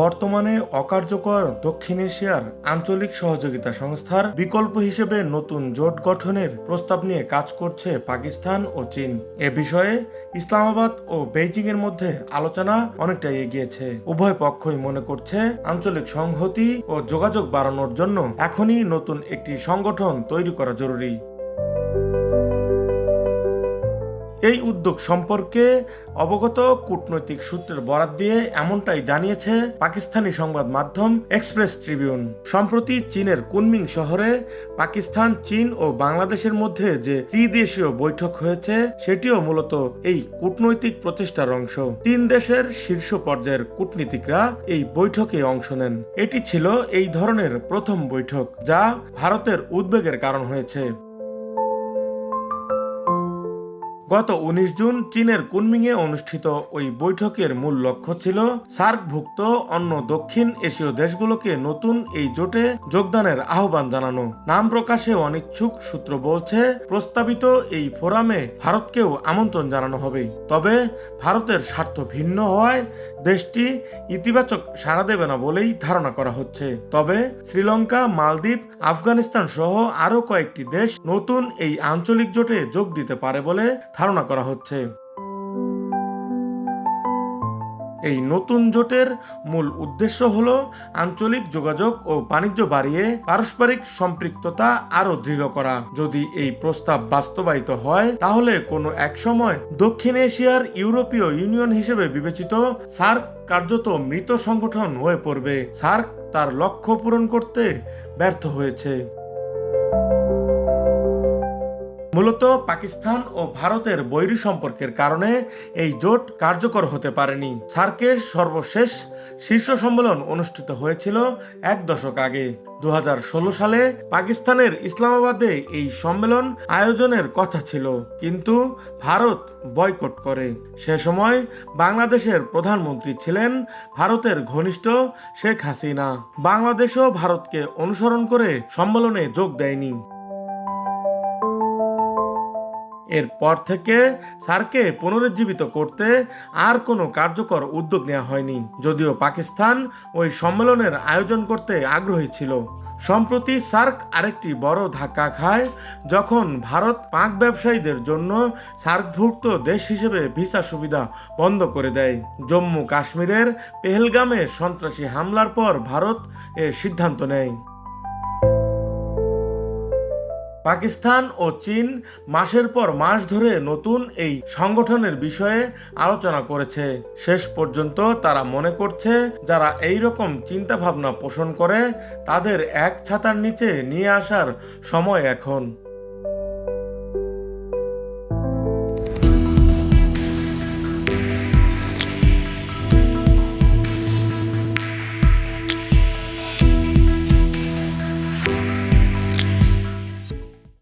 বর্তমানে অকার্যকর দক্ষিণ এশিয়ার আঞ্চলিক সহযোগিতা সংস্থার বিকল্প হিসেবে নতুন জোট গঠনের প্রস্তাব নিয়ে কাজ করছে পাকিস্তান ও চীন। এ বিষয়ে ইসলামাবাদ ও বেইজিং এর মধ্যে আলোচনা অনেকটাই এগিয়েছে। উভয় পক্ষই মনে করছে আঞ্চলিক সংহতি ও যোগাযোগ বাড়ানোর জন্য এখনই নতুন একটি সংগঠন তৈরি করা জরুরি। এই উদ্যোগ সম্পর্কে অবগত কূটনৈতিক সূত্রের বরাত দিয়ে এমনটাই জানিয়েছে পাকিস্তানি সংবাদ মাধ্যম এক্সপ্রেস ট্রিবিউন। সম্প্রতি চীনের কুনমিং শহরে পাকিস্তান, চীন ও বাংলাদেশের মধ্যে যে ত্রিদেশীয় বৈঠক হয়েছে, সেটিও মূলত এই কূটনৈতিক প্রচেষ্টার অংশ। তিন দেশের শীর্ষ পর্যায়ের কূটনীতিকরা এই বৈঠকে অংশ নেন। এটি ছিল এই ধরনের প্রথম বৈঠক, যা ভারতের উদ্বেগের কারণ হয়েছে। গত উনিশ জুন চীনের কুনমিংয়ে অনুষ্ঠিত ওই বৈঠকের মূল লক্ষ্য ছিল সার্কভুক্ত অন্য দক্ষিণ এশীয় দেশগুলোকে নতুন এই জোটে যোগদানের আহ্বান জানানো। নাম প্রকাশে অনিচ্ছুক সূত্র বলছে, প্রস্তাবিত এই ফোরামে ভারতকেও আমন্ত্রণ জানানো হবে। তবে ভারতের স্বার্থ ভিন্ন হওয়ায় দেশটি ইতিবাচক সাড়া দেবে না বলেই ধারণা করা হচ্ছে। তবে শ্রীলঙ্কা, মালদ্বীপ, আফগানিস্তান সহ আরও কয়েকটি দেশ নতুন এই আঞ্চলিক জোটে যোগ দিতে পারে বলে ধারণা করা হচ্ছে। এই নতুন জোটের মূল উদ্দেশ্য হল আঞ্চলিক যোগাযোগ ও বাণিজ্য বাড়িয়ে পারস্পরিক সম্পৃক্ততা আরও দৃঢ় করা। যদি এই প্রস্তাব বাস্তবায়িত হয়, তাহলে কোনো এক সময় দক্ষিণ এশিয়ার ইউরোপীয় ইউনিয়ন হিসেবে বিবেচিত সার্ক কার্যত মৃত সংগঠন হয়ে পড়বে। সার্ক তার লক্ষ্য পূরণ করতে ব্যর্থ হয়েছে। মূলত পাকিস্তান ও ভারতের বৈরী সম্পর্কের কারণে এই জোট কার্যকর হতে পারেনি। সার্কের সর্বশেষ শীর্ষ সম্মেলন অনুষ্ঠিত হয়েছিল এক দশক আগে। দু হাজার ষোলো সালে পাকিস্তানের ইসলামাবাদে এই সম্মেলন আয়োজনের কথা ছিল, কিন্তু ভারত বয়কট করে। সে সময় বাংলাদেশের প্রধানমন্ত্রী ছিলেন ভারতের ঘনিষ্ঠ শেখ হাসিনা। বাংলাদেশও ভারতকে অনুসরণ করে সম্মেলনে যোগ দেয়নি। এরপর থেকে সার্কে পুনরুজ্জীবিত করতে আর কোনো কার্যকর উদ্যোগ নেওয়া হয়নি। যদিও পাকিস্তান ওই সম্মেলনের আয়োজন করতে আগ্রহী ছিল। সম্প্রতি সার্ক আরেকটি বড় ধাক্কা খায়, যখন ভারত পাক ব্যবসায়ীদের জন্য সার্কভুক্ত দেশ হিসেবে ভিসা সুবিধা বন্ধ করে দেয়। জম্মু কাশ্মীরের পেহেলগামে সন্ত্রাসী হামলার পর ভারত এ সিদ্ধান্ত নেয়। পাকিস্তান ও চীন মাসের পর মাস ধরে নতুন এই সংগঠনের বিষয়ে আলোচনা করেছে। শেষ পর্যন্ত তারা মনে করছে, যারা এই রকম চিন্তাভাবনা পোষণ করে, তাদের এক ছাতার নিচে নিয়ে আসার সময় এখন।